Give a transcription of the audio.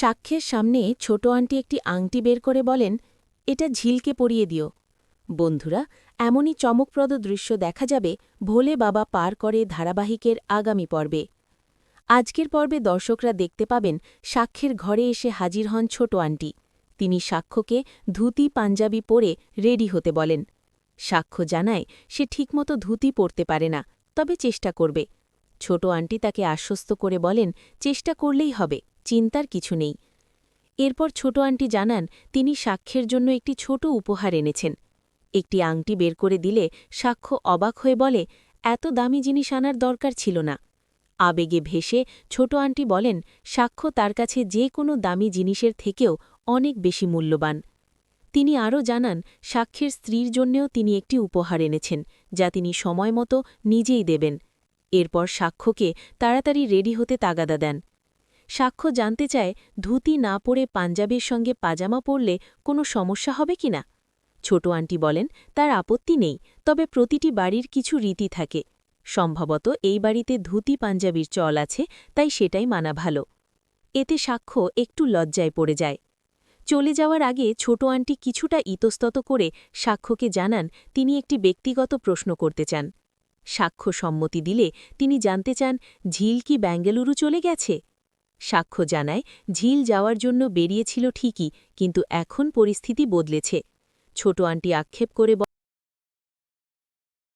সাক্ষ্যের সামনে ছোট আন্টি একটি আংটি বের করে বলেন, এটা ঝিলকে পরিয়ে দিও। বন্ধুরা, এমনই চমকপ্রদ দৃশ্য দেখা যাবে ভোলে বাবা পার করে ধারাবাহিকের আগামী পর্বে। আজকের পর্বে দর্শকরা দেখতে পাবেন সাক্ষ্যের ঘরে এসে হাজির হন ছোট আন্টি। তিনি সাক্ষ্যকে ধুতি, পাঞ্জাবি পরে রেডি হতে বলেন। সাক্ষ্য জানায়, সে ঠিকমতো ধুতি পরতে পারে না, তবে চেষ্টা করবে। ছোট আন্টি তাকে আশ্বস্ত করে বলেন, চেষ্টা করলেই হবে, চিন্তার কিছু নেই। এরপর ছোট আন্টি জানান, তিনি সাক্ষ্যের জন্য একটি ছোট উপহার এনেছেন। একটি আংটি বের করে দিলে সাক্ষ্য অবাক হয়ে বলে, এত দামি জিনিস আনার দরকার ছিল না। আবেগে ভেসে ছোট আন্টি বলেন, সাক্ষ্য তার কাছে যে কোনো দামি জিনিসের থেকেও অনেক বেশি মূল্যবান। তিনি আরও জানান, সাক্ষ্যের স্ত্রীর জন্যেও তিনি একটি উপহার এনেছেন, যা তিনি সময় মতো নিজেই দেবেন। এরপর সাক্ষ্যকে তাড়াতাড়ি রেডি হতে তাগাদা দেন। সাক্ষ্য জানতে চায়, ধুতি না পরে পাঞ্জাবের সঙ্গে পাজামা পরলে কোনো সমস্যা হবে কিনা ছোট আন্টি বলেন, তার আপত্তি নেই, তবে প্রতিটি বাড়ির কিছু রীতি থাকে। সম্ভবত এই বাড়িতে ধুতি পাঞ্জাবির চল আছে, তাই সেটাই মানা ভালো। এতে সাক্ষ্য একটু লজ্জায় পড়ে যায়। চলে যাওয়ার আগে ছোট আন্টি কিছুটা ইতস্তত করে সাক্ষ্যকে জানান, তিনি একটি ব্যক্তিগত প্রশ্ন করতে চান। সাক্ষ্য সম্মতি দিলে তিনি জানতে চান, ঝিল কি ব্যাঙ্গালুরু চলে গেছে? সাক্ষ্য জানায়, ঝিল যাওয়ার জন্য বেরিয়েছিল ঠিকই, কিন্তু এখন পরিস্থিতি বদলেছে। ছোট আন্টি আক্ষেপ করে